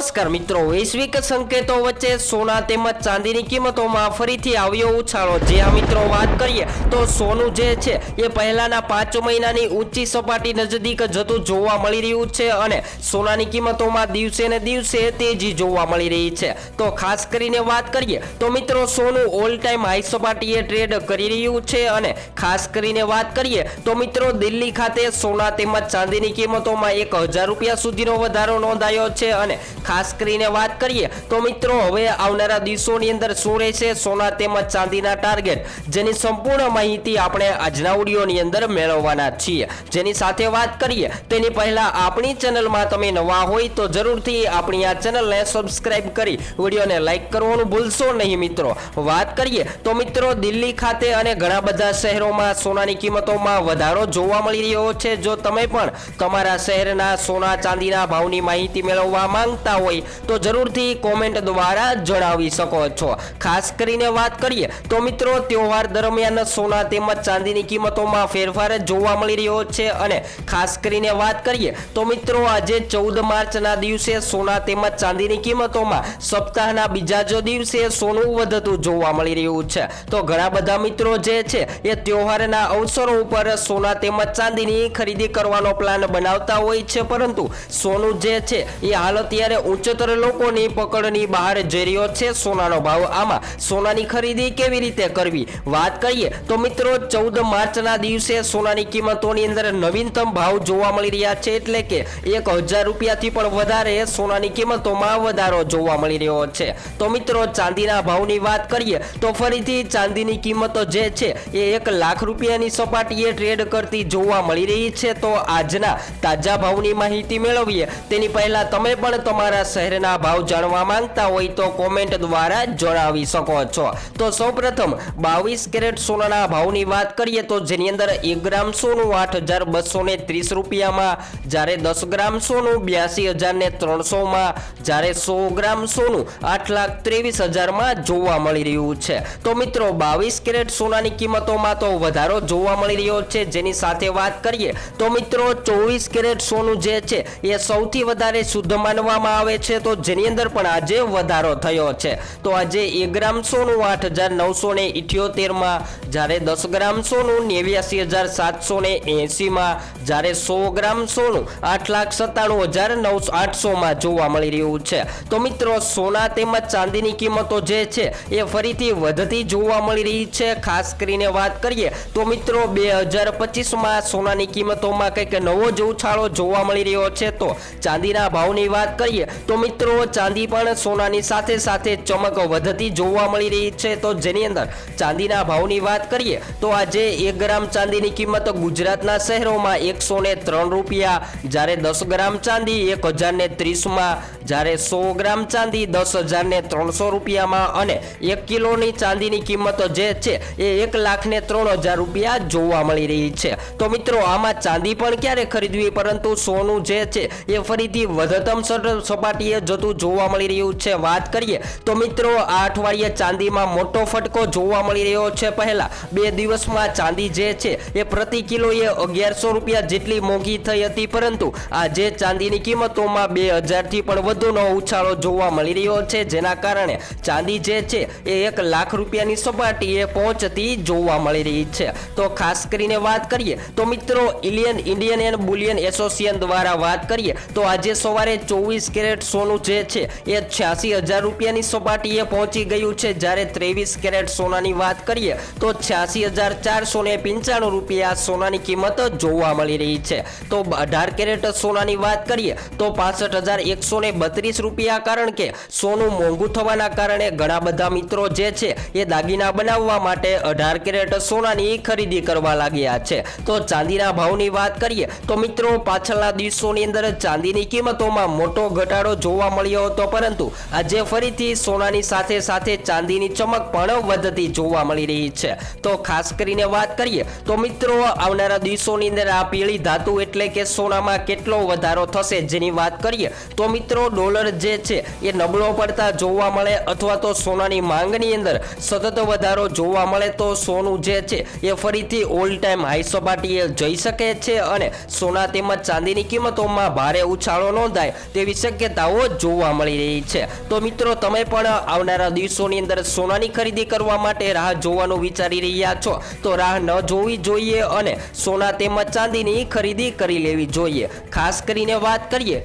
નમસ્કાર મિત્રો, વૈશ્વિક સંકેતો વચ્ચે સોના તેમજ ચાંદીની કિંમતોમાં ફરીથી આવ્યો ઉછાળો. જે આ મિત્રો વાત કરીએ, તો સોનું જે છે, એ પહેલાના પાંચ મહિનાની ઊંચી સપાટી નજદીક જતું જોવા મળી રહ્યું છે અને સોનાની કિંમતોમાં દિવસે ને દિવસે તેજી જોવા મળી રહી છે. તો ખાસ કરીને વાત કરીએ, તો મિત્રો, સોનું ઓલ ટાઈમ હાઈ સપાટીએ ટ્રેડ કરી રહ્યું છે અને ખાસ કરીને વાત કરીએ, તો મિત્રો, દિલ્હી ખાતે સોના તેમજ ચાંદીની કિંમતોમાં એક હજાર રૂપિયા સુધીનો વધારો નોંધાયો છે અને ખાસ કરીને વાત કરીએ તો મિત્રો, હવે આવનારા દિવસોની અંદર શું રહેશે? સોના તેમજ ચાંદીના ટાર્ગેટ જેની સંપૂર્ણ માહિતી આપણે આજના ઓડિયોની અંદર મેળવવાના છીએ. જેની સાથે વાત કરીએ, તેની પહેલા આપણી ચેનલમાં તમે નવા હોય તો જરૂરથી આપણી આ ચેનલને સબસ્ક્રાઇબ કરી વિડીયોને લાઈક કરવાનું ભૂલશો નહીં મિત્રો. વાત કરીએ તો મિત્રો, દિલ્હી ખાતે અને ઘણા બધા શહેરોમાં સોનાની કિંમતોમાં વધારો જોવા મળી રહ્યો છે. જો તમે પણ તમારા શહેરના સોના ચાંદીના ભાવની માહિતી મેળવવા માંગતા હોય તો જરૂરથી કોમેન્ટ દ્વારા જણાવી શકો છો. ખાસ કરીને વાત કરીએ તો મિત્રો, તહેવાર દરમિયાન સોના તેમજ ચાંદીની કિંમતોમાં ફેરફાર જોવા મળી રહ્યો છે અને ખાસ કરીને વાત કરીએ તો મિત્રો, આજે ચૌદ માર્ચના દિવસે સોના તેમજ ચાંદીની કિંમતોમાં સપ્તાહના બીજા જ દિવસે સોનું વધતું જોવા મળી રહ્યું છે. તો ઘણા બધા મિત્રો જે છે એ તહેવારના અવસરો ઉપર સોના તેમજ ચાંદીની ખરીદી કરવાનો પ્લાન બનાવતા હોય છે, પરંતુ સોનું જે છે એ હાલ અત્યારે ઉચ્ચતર લોકોની પકડની બહાર જઈ રહ્યો છે. સોનાનો ભાવ આમાં સોનાની ખરીદી કેવી રીતે કરવી? વાત કરીએ તો મિત્રો, ચૌદ માર્ચના દિવસે સોનાની કિંમતોની અંદર નવીનતમ ભાવ જોવા મળી રહ્યા છે. એટલે કે એક હજાર રૂપિયાથી પણ વધારે સોનાની કિંમતોમાં વધારો જોવા મળી રહ્યો છે. તો મિત્રો, ચાંદીના ભાવની વાત કરીએ તો ફરીથી ચાંદીની કિંમતો જે છે એ એક લાખ રૂપિયાની સપાટીએ ટ્રેડ કરતી જોવા મળી રહી છે. તો આજના તાજા ભાવની માહિતી મેળવીએ. તેની પહેલા તમે પણ તમારા શહેરના ભાવ જાણવા માંગતા હોય તો કોમેન્ટ દ્વારા જણાવી શકો છો. તો સૌપ્રથમ બાવીસ કેરેટ સોનાના ભાવની વાત કરીએ તો જેની અંદર એક ગ્રામ સોનું આઠ હજાર બસો ને ત્રીસ રૂપિયામાં, જ્યારે દસ ગ્રામ સોનું બ્યાસી હજાર ને ત્રણસોમાં, જ્યારે સો ગ્રામ સોનું આઠ લાખ ત્રેવીસ હજારમાં જોવા મળી રહ્યું છે. તો મિત્રો, બાવીસ કેરેટ સોનાની કિંમતોમાં તો વધારો જોવા મળી રહ્યો છે. જેની સાથે વાત કરીએ તો મિત્રો, ચોવીસ કેરેટ સોનું જે છે, એ સૌથી વધારે શુદ્ધ માનવામાં આવે છે, તો જેની અંદર પણ આજે વધારો થયો છે. તો આજે એક ગ્રામ સોનું આઠ હજાર નવસો ને ઇઠ્યોતેરમાં જ્યારે દસ ગ્રામ સોનું નેવ્યાસી હજાર સાતસો ને એંસીમાં જ્યારે સો ગ્રામ સોનું આઠ લાખ સત્તાણું હજાર નવસો આઠસોમાં જોવા મળી રહ્યું છે. તો મિત્રો, સોના તેમજ ચાંદીની કિંમતો જે છે, એ ફરીથી વધતી જોવા મળી રહી છે. ખાસ કરીને વાત કરીએ, તો મિત્રો, બે હજાર પચીસમાં સોનાની કિંમતોમાં કંઈક નવો જ ઉછાળો જોવા મળી રહ્યો છે. તો ચાંદીના ભાવની વાત કરીએ તો મિત્રો, ચાંદી પણ સોનાની સાથે સાથે ચમક વધતી જોવા મળી રહી છે. તો જેની અંદર ચાંદીના ભાવની વાત કરીએ, તો આજે એક ગ્રામ ચાંદીની કિંમત ગુજરાતના શહેરોમાં એકસો ને ત્રણ રૂપિયા, જ્યારે દસ ગ્રામ ચાંદી એક હજાર ને ત્રીસમાં જ્યારે સો ગ્રામ ચાંદી દસ હજારને ત્રણસો રૂપિયામાં અને એક કિલોની ચાંદીની કિંમત જે છે એ એક લાખને ત્રણ હજાર રૂપિયા જોવા મળી રહી છે. તો મિત્રો, આમાં ચાંદી પણ ક્યારે ખરીદવી? પરંતુ સોનું જે છે એ ફરીથી વધતમ સપાટીએ જતું જોવા મળી રહ્યું છે. વાત કરીએ તો મિત્રો, આ અઠવાડિયે ચાંદીમાં મોટો ફટકો જોવા મળી રહ્યો છે. પહેલા બે દિવસમાં ચાંદી જે છે એ પ્રતિ કિલોએ અગિયારસો રૂપિયા જેટલી મોંઘી થઈ હતી. પરંતુ આજે ચાંદીની કિંમતોમાં બે હજારથી પણ વધુનો ઉછાળો જોવા મળી રહ્યો છે, જેના કારણે ચાંદી જે છે એ એક લાખ રૂપિયાની સપાટીએ પહોંચતી જોવા મળી રહી છે. તો ખાસ કરીને વાત કરીએ તો મિત્રો ઇલિયન ઇન્ડિયન એન્ડ બુલિયન એસોસિએશન દ્વારા વાત કરીએ તો આજે સવારે ચોવીસ કેરેટ સોનું જે છે એ છ્યાસી હજાર રૂપિયાની સપાટીએ પહોંચી ગયું છે. જ્યારે ત્રેવીસ કેરેટ સોનાની વાત કરીએ તો છ્યાસી હજાર ચારસો ને પંચાણું રૂપિયા સોનાની કિંમત જોવા મળી રહી છે. તો અઢાર કેરેટ સોનાની વાત કરીએ તો પાસઠ હજાર એકસો ને બત્રીસ રૂપિયા કારણ કે સોનું મોંઘું થવાના કારણે ઘણા બધા મિત્રો જે છે એ દાગીના બનાવવા માટે અઢાર કેરેટ સોનાની ખરીદી કરવા લાગ્યા છે. તો ચાંદીના ભાવની વાત કરીએ તો મિત્રો પાછળના દિવસોની અંદર ચાંદીની કિંમતોમાં મોટો ઘટાડો જોવા મળ્યો હતો પરંતુ આજે ફરીથી સોનાની સાથે સાથે ચાંદીની ચમક પણ વધતી જોવા મળી રહી છે. તો ખાસ કરીને વાત કરીએ તો મિત્રો આવનારા દિવસોની અંદર આ પીળી ધાતુ એટલે કે સોનામાં કેટલો વધારો થશે જેની વાત કરીએ તો મિત્રો ડોલર જે છે એ નબળો પડતા જોવા મળે અથવા તો સોનાની માંગની અંદર સતત વધારો જોવા મળે તો સોનું જે છે એ ફરીથી ઓલ ટાઈમ હાઈ સપાટીએ જઈ શકે છે અને સોના તેમજ ચાંદીની કિંમતોમાં ભારે ઉછાળો નોંધાય તેવી શક્યતાઓ જોવા મળી રહી છે. તો મિત્રો, તમે પણ આવનારા દિવસોની અંદર સોનાની ખરીદી કરવા માટે રાહ જોવાનું વિચારી રહ્યા છો. તો રાહ ન જોવી જોઈએ અને સોના તેમજ ચાંદીની ખરીદી કરી લેવી જોઈએ. ખાસ કરીને વાત કરીએ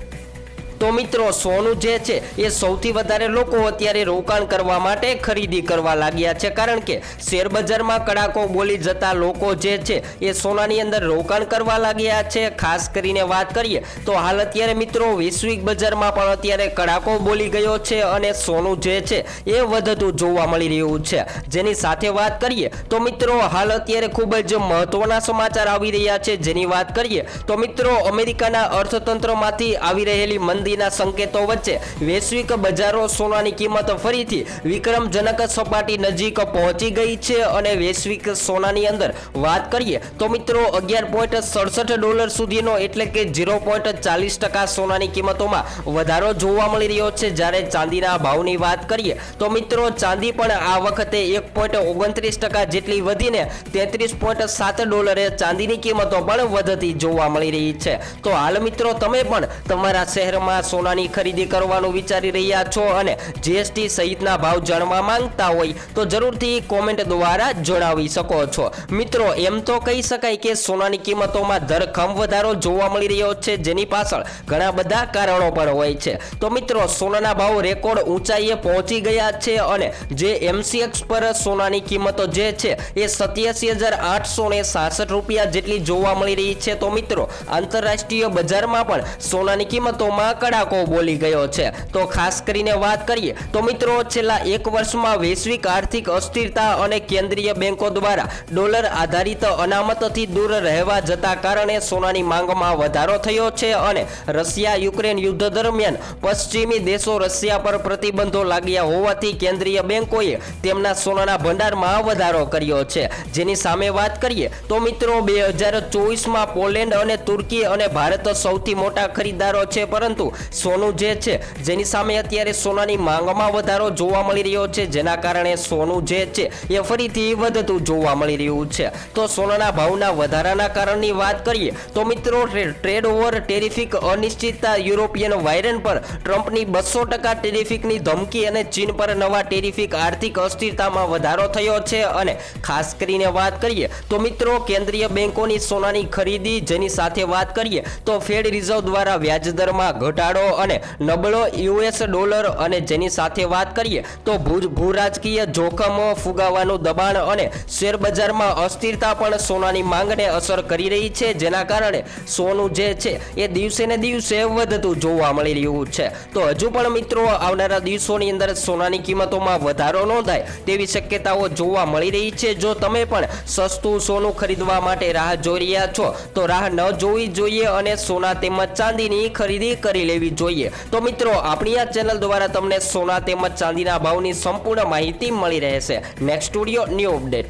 તો મિત્રો, સોનું જે છે, એ સૌથી વધારે લોકો અત્યારે રોકાણ કરવા માટે ખરીદી કરવા લાગ્યા છે. કારણ કે શેરબજારમાં કડાકો બોલી જતા લોકો જે છે, એ સોનાની અંદર રોકાણ કરવા લાગ્યા છે. ખાસ કરીને વાત કરીએ તો હાલ અત્યારે મિત્રો, વૈશ્વિક બજારમાં પણ અત્યારે કડાકો બોલી ગયો છે અને સોનું જે છે, એ વધતું જોવા મળી રહ્યું છે. જેની સાથે વાત કરીએ તો મિત્રો, હાલ અત્યારે ખૂબ જ મહત્વના સમાચાર આવી રહ્યા છે. જેની વાત કરીએ તો મિત્રો, અમેરિકાના અર્થતંત્રમાંથી આવી રહેલી મંદીના સંકેતો વચ્ચે વૈશ્વિક બજારો સોનાની કિંમત ફરીથી વિક્રમજનક સપાટી નજીક પહોંચી ગઈ છે અને વૈશ્વિક સોનાની અંદર વાત કરીએ તો મિત્રો અગિયાર પોઈન્ટ સડસઠ ડોલર સુધીનો એટલે કે ઝીરો પોઈન્ટ ચાલીસ ટકા સોનાની કિંમતોમાં વધારો જોવા મળી રહ્યો છે. જ્યારે ચાંદીના ભાવની વાત કરીએ તો મિત્રો ચાંદી પણ આ વખતે એક પોઈન્ટ ઓગણત્રીસ ટકા જેટલી વધીને તેત્રીસ પોઈન્ટ સાત ડોલરે ચાંદીની કિંમતો પણ વધતી જોવા મળી રહી છે. તો હાલ મિત્રો તમે પણ તમારા શહેરમાં સોનાની ખરીદી કરવાનું વિચારી રહ્યા છો અને જીએસટી સહિતના ભાવ જાણવા માંગતા હોય તો જરૂરથી કોમેન્ટ દ્વારા જણાવી શકો છો. મિત્રો, એમ તો કહી શકાય કે સોનાની કિંમતોમાં ધરખમ વધારો જોવા મળી રહ્યો છે, જેની પાછળ ઘણા બધા કારણો પણ હોય છે. તો મિત્રો, સોનાના ભાવ રેકોર્ડ ઊંચાઈએ પહોંચી ગયા છે અને જે એમસીએક્સ પર સોનાની કિંમતો જે છે, એ સત્યાસી હજાર આઠસો ને સાસઠ રૂપિયા જેટલી જોવા મળી રહી છે. તો મિત્રો, આંતરરાષ્ટ્રીય બજારમાં પણ સોનાની કિંમતોમાં કડાકો બોલી ગયો છે. તો ખાસ કરીને વાત કરીએ, તો મિત્રો છેલ્લા એક વર્ષમાં વૈશ્વિક આર્થિક અસ્થિરતા અને કેન્દ્રીય બેંકો દ્વારા ડોલર આધારિત અનામતથી દૂર રહેવા જતા કારણે સોનાની માંગમાં વધારો થયો છે અને રશિયા યુક્રેન યુદ્ધ દરમિયાન પશ્ચિમી દેશો રશિયા પર પ્રતિબંધો લાગ્યા હોવાથી કેન્દ્રીય બેંકોએ તેમના સોનાના ભંડારમાં વધારો કર્યો છે. જેની સામે વાત કરીએ, તો મિત્રો બે હજાર ચોવીસમાં પોલેન્ડ અને તુર્કી અને ભારત સૌથી મોટા ખરીદદારો છે, પરંતુ સોનું જે છે, જેની સામે અત્યારે સોનાની માંગમાં વધારો જોવા મળી રહ્યો છે, જેના કારણે સોનું જે છે, એ ફરીથી વધતું જોવા મળી રહ્યું છે. તો સોનાના ભાવના વધારાના કારણની વાત કરીએ, તો મિત્રો ટ્રેડ ઓવર ટેરિફિક અનિશ્ચિતતા યુરોપિયન વાયરન પર ટ્રમ્પની બસો ટકા ટેરિફિકની ધમકી અને ચીન પર નવા ટેરિફિક આર્થિક અસ્થિરતામાં વધારો થયો છે. અને ખાસ કરીને વાત કરીએ, તો મિત્રો, કેન્દ્રીય બેંકોની સોનાની ખરીદી જેની સાથે વાત કરીએ, તો ફેડ રિઝર્વ દ્વારા વ્યાજદરમાં ઘટાડો અને નબળો યુએસ ડોલર અને જેની સાથે વાત કરીએ તો ભૂ રાજકીય જોખમો ફુગાવાનું દબાણ અને શેરબજારમાં અસ્થિરતા પણ સોનાની માંગને અસર કરી રહી છે. જેના કારણે સોનું જે છે એ દિવસે ને દિવસે વધતું જોવા મળી રહ્યું છે. તો હજુ પણ મિત્રો આવનારા દિવસોની અંદર સોનાની કિંમતોમાં વધારો નોંધાય તેવી શક્યતાઓ જોવા મળી રહી છે. જો તમે પણ સસ્તું સોનું ખરીદવા માટે રાહ જોઈ રહ્યા છો, તો રાહ ન જોવી જોઈએ અને સોના તેમજ ચાંદીની ખરીદી કરી લેવી જોઈએ. તો મિત્રો, આપણી આ ચેનલ દ્વારા તમને સોના તેમજ ચાંદીના ભાવની સંપૂર્ણ માહિતી મળી રહેશે. Next studio new update